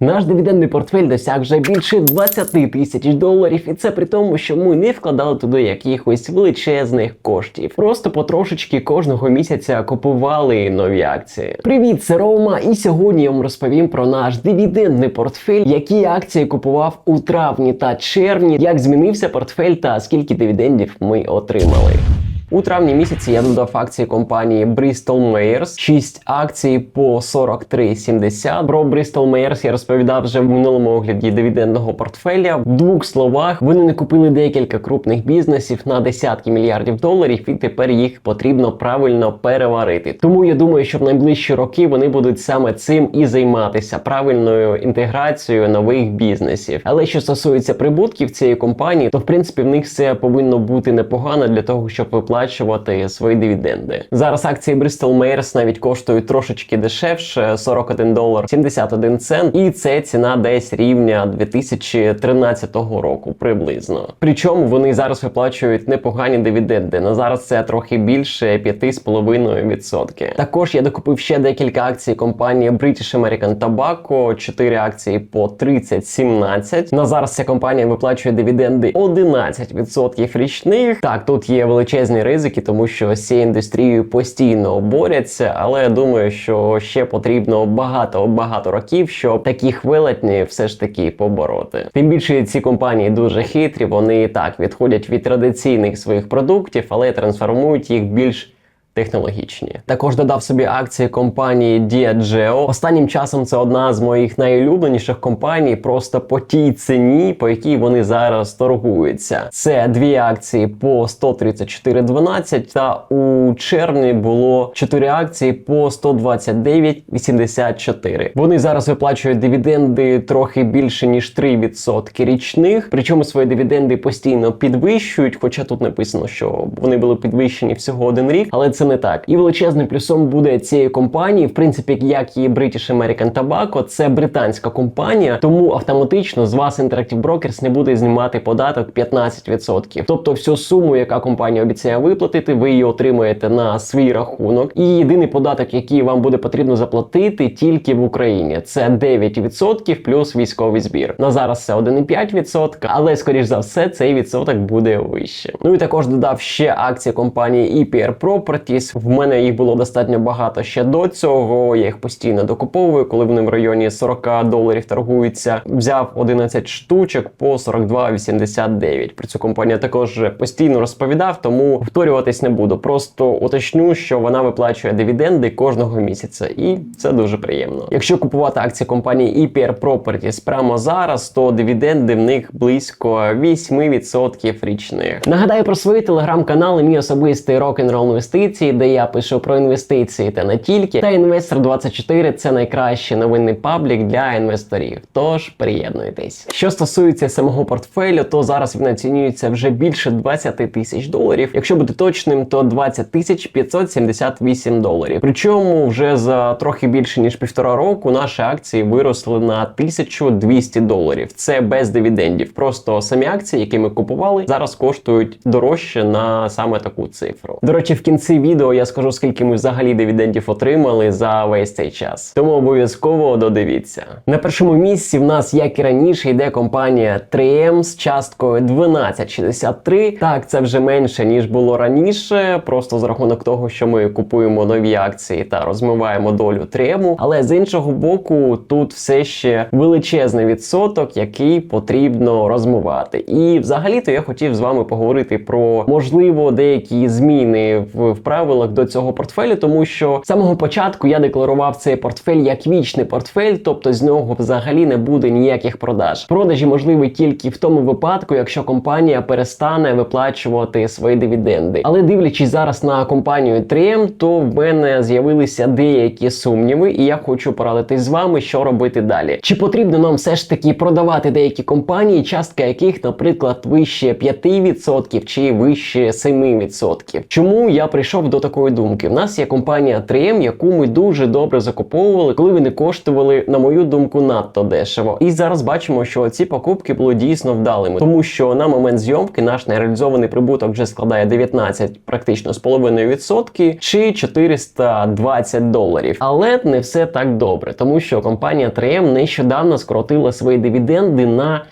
Наш дивідендний портфель досяг вже більше 20 тисяч доларів, і це при тому, що ми не вкладали туди якихось величезних коштів. Просто потрошечки кожного місяця купували нові акції. Привіт, це Рома, і сьогодні я вам розповім про наш дивідендний портфель, які акції купував у травні та червні, як змінився портфель та скільки дивідендів ми отримали. У травні місяці я додав акції компанії Bristol Myers, 6 акцій по 43,70. Про Bristol Myers я розповідав вже в минулому огляді дивідендного портфеля. В двох словах вони не купили декілька крупних бізнесів на десятки мільярдів доларів, і тепер їх потрібно правильно переварити. Тому я думаю, що в найближчі роки вони будуть саме цим і займатися правильною інтеграцією нових бізнесів. Але що стосується прибутків цієї компанії, то в принципі в них все повинно бути непогано для того, щоб виплачувати свої дивіденди. Зараз акції Bristol Myers навіть коштують трошечки дешевше 41 долар 71 цент, і це ціна десь рівня 2013 року приблизно. Причому вони зараз виплачують непогані дивіденди. На зараз це трохи більше 5,5%. Також я докупив ще декілька акцій компанії British American Tobacco, 4 акції по 30,17. На зараз ця компанія виплачує дивіденди 11% річних. Так, тут є величезні ризики, тому що з цією індустрією постійно борються, але я думаю, що ще потрібно багато багато років, щоб такі хвилетні все ж таки побороти. Тим більше ці компанії дуже хитрі, вони і так відходять від традиційних своїх продуктів, але трансформують їх більш Технологічні також додав собі акції компанії Diageo. Останнім часом це одна з моїх найулюбленіших компаній, просто по тій ціні, по якій вони зараз торгуються. Це дві акції по 134,12 та у червні було 4 акції по 129,84. Вони зараз виплачують дивіденди трохи більше ніж 3% річних. Причому свої дивіденди постійно підвищують. Хоча тут написано, що вони були підвищені всього один рік, але це не так. І величезним плюсом буде цієї компанії, в принципі, як і British American Tobacco, це британська компанія, тому автоматично з вас Interactive Brokers не буде знімати податок 15%. Тобто всю суму, яка компанія обіцяє виплатити, ви її отримуєте на свій рахунок. І єдиний податок, який вам буде потрібно заплатити тільки в Україні, це 9% плюс військовий збір. На зараз це 1,5%, але скоріш за все цей відсоток буде вище. Ну і також додав ще акції компанії EPR Properties. В мене їх було достатньо багато ще до цього. Я їх постійно докуповую, коли вони в районі 40 доларів торгуються. Взяв 11 штучок по 42,89. Про цю компанію також постійно розповідав, тому повторюватись не буду. Просто уточню, що вона виплачує дивіденди кожного місяця, і це дуже приємно. Якщо купувати акції компанії EPR Properties прямо зараз, то дивіденди в них близько 8% річних. Нагадаю про свої телеграм-канали, мій особистий рок-н-рол інвестиції, де я пишу про інвестиції та не тільки. Та інвестор 24 це найкращий новинний паблік для інвесторів. Тож приєднуйтесь. Що стосується самого портфелю, то зараз він оцінюється вже більше 20 тисяч доларів. Якщо бути точним, то 20 тисяч 578 доларів. Причому вже за трохи більше ніж півтора року наші акції виросли на 1200 доларів. Це без дивідендів. Просто самі акції, які ми купували, зараз коштують дорожче на саме таку цифру. До речі, в кінці відео я скажу, скільки ми взагалі дивідендів отримали за весь цей час. Тому обов'язково додивіться. На першому місці в нас, як і раніше, йде компанія 3M з часткою 12,63. Так, це вже менше ніж було раніше, просто за рахунок того, що ми купуємо нові акції та розмиваємо долю 3M. Але з іншого боку, тут все ще величезний відсоток, який потрібно розмивати. І взагалі-то я хотів з вами поговорити про можливо деякі зміни в, в правилах до цього портфелю, тому що з самого початку я декларував цей портфель як вічний портфель, тобто з нього взагалі не буде ніяких продаж. Продажі можливі тільки в тому випадку, якщо компанія перестане виплачувати свої дивіденди. Але дивлячись зараз на компанію 3M, то в мене з'явилися деякі сумніви, і я хочу порадитись з вами, що робити далі. Чи потрібно нам все ж таки продавати деякі компанії, частка яких, наприклад, вище 5% чи вище 7%? Чому я прийшов до до такої думки. В нас є компанія 3M, яку ми дуже добре закуповували, коли вони коштували, на мою думку, надто дешево. І зараз бачимо, що ці покупки були дійсно вдалими, тому що на момент зйомки наш нереалізований прибуток вже складає 19 практично з половиною відсотки чи 420 доларів. Але не все так добре, тому що компанія 3M нещодавно скоротила свої дивіденди на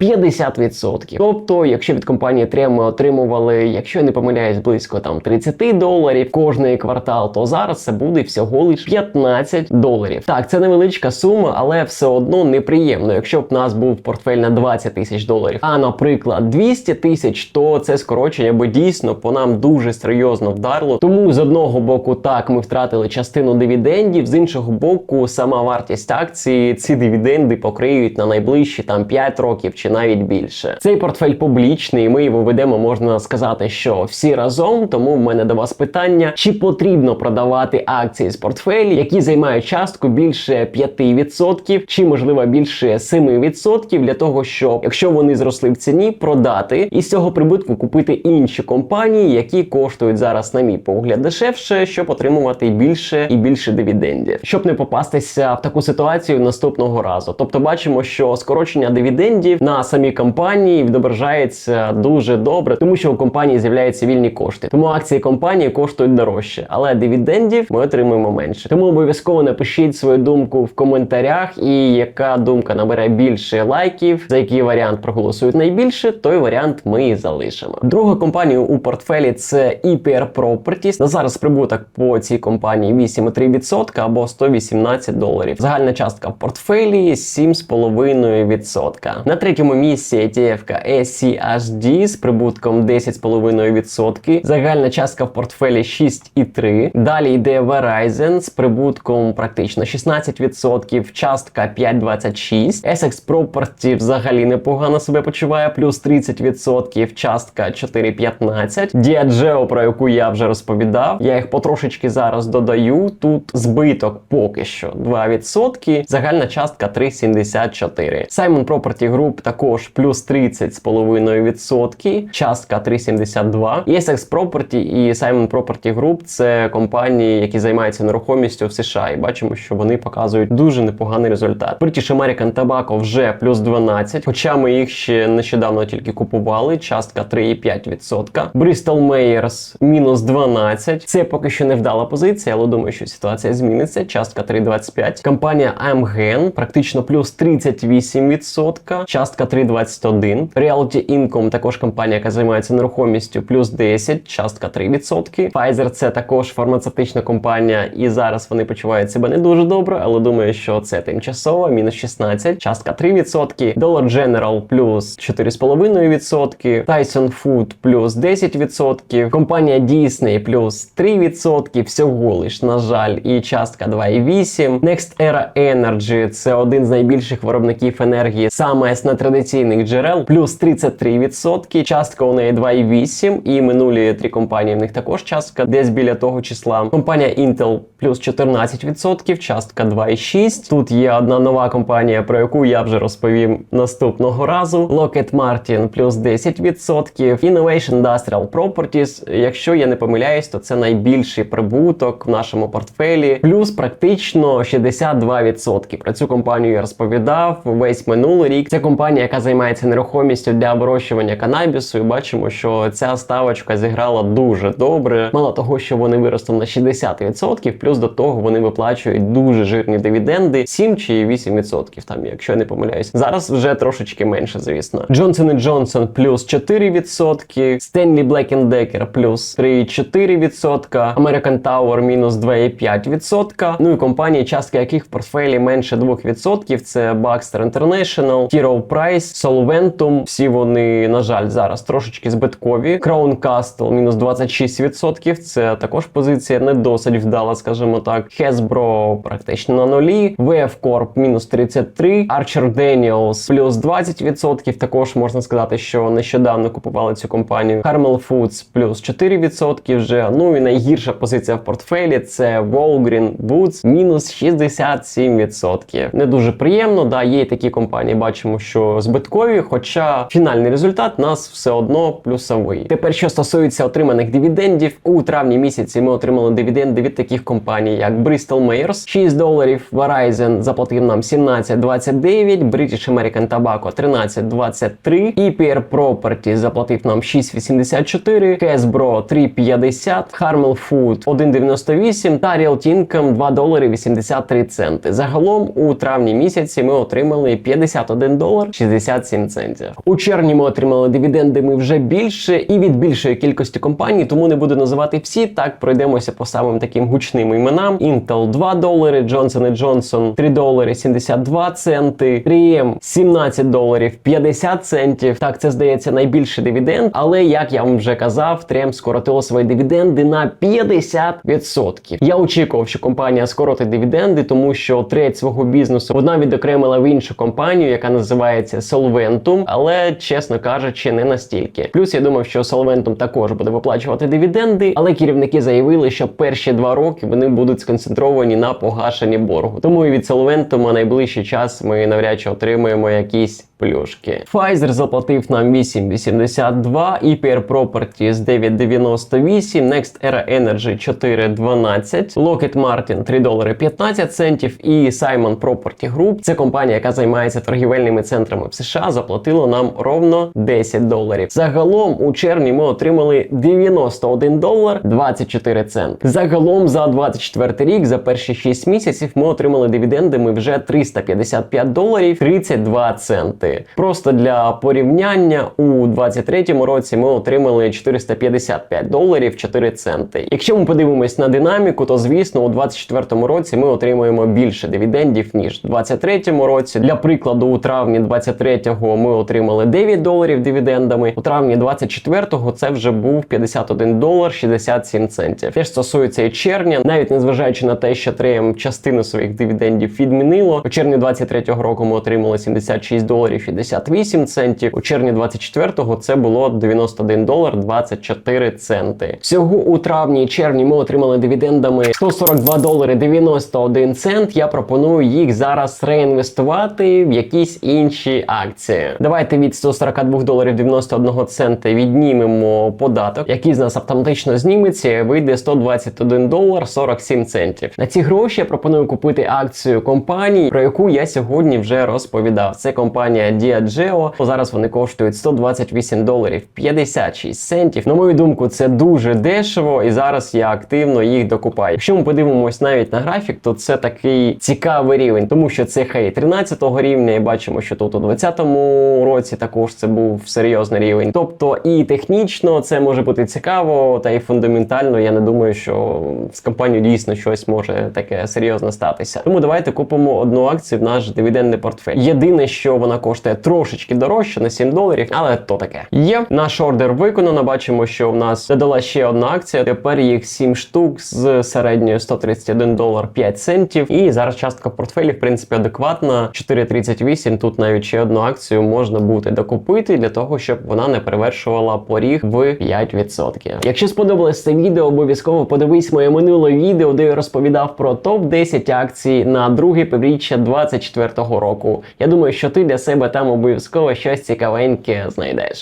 50%. Тобто, якщо від компанії 3 ми отримували, якщо я не помиляюсь, близько там 30 доларів кожний квартал, то зараз це буде всього лиш 15 доларів. Так, це невеличка сума, але все одно неприємно. Якщо б нас був портфель на 20 тисяч доларів, а наприклад 200 тисяч, то це скорочення би дійсно по нам дуже серйозно вдарило. Тому з одного боку, так ми втратили частину дивідендів, з іншого боку, сама вартість акції ці дивіденди покриють на найближчі там 5 років чи навіть більше. Цей портфель публічний, ми його ведемо, можна сказати, що всі разом. Тому в мене до вас питання: чи потрібно продавати акції з портфелі, які займають частку більше 5%, чи можливо більше 7% для того, щоб якщо вони зросли в ціні, продати і з цього прибутку купити інші компанії, які коштують зараз, на мій погляд, дешевше, щоб отримувати більше і більше дивідендів, щоб не попастися в таку ситуацію наступного разу. Тобто, бачимо, що скорочення дивідендів на самій компанії відображається дуже добре, тому що у компанії з'являються вільні кошти. Тому акції компанії коштують дорожче, але дивідендів ми отримуємо менше. Тому обов'язково напишіть свою думку в коментарях, і яка думка набере більше лайків, за який варіант проголосують найбільше, той варіант ми і залишимо. Друга компанія у портфелі це EPR Properties. На зараз прибуток по цій компанії 8,3% або 118 доларів. Загальна частка в портфелі 7,5%. На третьому місці ETF SCHD з прибутком 10,5%. Загальна частка в портфелі 6,3%. Далі йде Verizon з прибутком практично 16%, частка 5,26%. Essex Property взагалі непогано себе почуває, плюс 30%, частка 4,15%. Diageo, про яку я вже розповідав. Я їх потрошечки зараз додаю. Тут збиток поки що 2%. Загальна частка 3,74%. Simon Property Group також плюс 30,5%, частка 3,72%. І Property і Simon Property Group це компанії, які займаються нерухомістю в США. І бачимо, що вони показують дуже непоганий результат. British American Tobacco вже плюс 12%, хоча ми їх ще нещодавно тільки купували. Частка 3,5%. Bristol Myers мінус 12%. Це поки що не вдала позиція, але думаю, що ситуація зміниться. Частка 3,25%. Компанія Amgen практично плюс 38%, частка 3,21. Realty Income також компанія, яка займається нерухомістю, плюс 10, частка 3%. Pfizer це також фармацевтична компанія, і зараз вони почувають себе не дуже добре, але думаю, що це тимчасово, мінус 16, частка 3%. Dollar General плюс 4,5%. Tyson Food плюс 10%. Компанія Disney плюс 3%. Всього лиш, на жаль, і частка 2,8. Next Era Energy це один з найбільших виробників енергії, саме на 3 традиційних джерел плюс 33%, частка у неї 2,8%, і минулі три компанії в них також частка десь біля того числа. Компанія Intel плюс 14%, частка 2,6%. Тут є одна нова компанія, про яку я вже розповім наступного разу. Lockheed Martin плюс 10%. Innovation Industrial Properties. Якщо я не помиляюсь, то це найбільший прибуток в нашому портфелі, плюс практично 62%. Про цю компанію я розповідав весь минулий рік. Ця компанія яка займається нерухомістю для вирощування канабісу. І бачимо, що ця ставочка зіграла дуже добре. Мало того, що вони виросли на 60%, плюс до того вони виплачують дуже жирні дивіденди 7 чи 8%, там, якщо я не помиляюсь. Зараз вже трошечки менше, звісно. Johnson Johnson плюс 4%, Stanley Black Decker плюс 3,4%, American Tower мінус 2,5%. Ну і компанії, частка яких в портфелі менше 2%, це Baxter International, T. Rowe Price, Solventum. Всі вони, на жаль, зараз трошечки збиткові. Crown Castle мінус 26%. Це також позиція не досить вдала, скажімо так. Hasbro практично на нулі. VF Corp мінус 33%. Archer Daniels плюс 20%. Також можна сказати, що нещодавно купували цю компанію. Carmel Foods плюс 4% вже. Ну і найгірша позиція в портфелі це Walgreen Boots мінус 67%. Не дуже приємно. Да, є такі компанії, бачимо, що збиткові, хоча фінальний результат нас все одно плюсовий. Тепер, що стосується отриманих дивідендів, у травні місяці ми отримали дивіденди від таких компаній, як Bristol Myers 6 доларів, Verizon заплатив нам 17,29, British American Tobacco 13,23, EPR Property заплатив нам 6,84, Hasbro 3,50, Harmel Food 1,98 та Realty Income 2 долари 83 центи. Загалом у травні місяці ми отримали 51 долар 67 центів. У червні ми отримали дивідендами вже більше і від більшої кількості компаній, тому не буду називати всі. Так пройдемося по самим таким гучним іменам: Intel 2 долари, Johnson Johnson 3 долари 72 центи, 3M 17 доларів 50 центів. Так, це здається найбільший дивіденд, але як я вам вже казав, 3M скоротило свої дивіденди на 50%. Я очікував, що компанія скоротить дивіденди, тому що треть свого бізнесу вона відокремила в іншу компанію, яка називається Solventum, але чесно кажучи, не настільки. Плюс я думав, що Solventum також буде виплачувати дивіденди, але керівники заявили, що перші два роки вони будуть сконцентровані на погашенні боргу. Тому і від Solventum найближчий час ми навряд чи отримаємо якісь плюшки. Pfizer заплатив нам 8,82, EPR Properties 9,98, Next Era Energy 4,12, Lockheed Martin 3 долари 15 центів і Simon Property Group, це компанія, яка займається торгівельними центрами в США, заплатила нам ровно 10 доларів. Загалом у червні ми отримали 91 долар 24 центи. Загалом за 24 рік, за перші 6 місяців, ми отримали дивідендами вже 355 доларів 32 центи. Просто для порівняння у 23-му році ми отримали 455 доларів 4 центи. Якщо ми подивимось на динаміку, то звісно у 24-му році ми отримуємо більше дивідендів ніж у 23-му році. Для прикладу, у травні 23-го ми отримали 9 доларів дивідендами. У травні 24-го це вже був 51 долар 67 центів. Теж стосується і червня, навіть незважаючи на те, що Треєм частину своїх дивідендів відмінило. У червні 23-го року ми отримали 76 доларів 68 центів. У червні 24-го це було 91 долар 24 центи. Всього у травні і червні ми отримали дивідендами 142 долари 91 цент. Я пропоную їх зараз реінвестувати в якісь інші акції. Давайте від 142 доларів 91 цента віднімемо податок, який з нас автоматично зніметься. і Вийде 121 долар 47 центів. На ці гроші я пропоную купити акцію компанії, про яку я сьогодні вже розповідав. Це компанія Diageo. Зараз вони коштують 128 доларів 56 центів. На мою думку, це дуже дешево, і зараз я активно їх докупаю. Якщо ми подивимось навіть на графік, то це такий цікавий рівень, тому що це хей 13 рівня, і бачимо, що тут у 20-му році також це був серйозний рівень. Тобто і технічно це може бути цікаво, та і фундаментально я не думаю, що з компанією дійсно щось може таке серйозно статися. Тому давайте купимо одну акцію в наш дивідендний портфель. Єдине, що вона коштує трошечки дорожче на 7 доларів, але то таке. Є наш ордер виконано. Бачимо, що в нас додала ще одна акція. Тепер їх 7 штук з середньою 131 долар 5 центів. І зараз частка портфелі, в принципі, адекватна. 4,38. Тут навіть ще одну акцію можна буде докупити для того, щоб вона не перевершувала поріг в 5%. Якщо сподобалось це відео, обов'язково подивись моє минуле відео, де я розповідав про топ 10 акцій на друге півріччя 2024 року. Я думаю, що ти для себе там обов'язково щось цікавеньке знайдеш.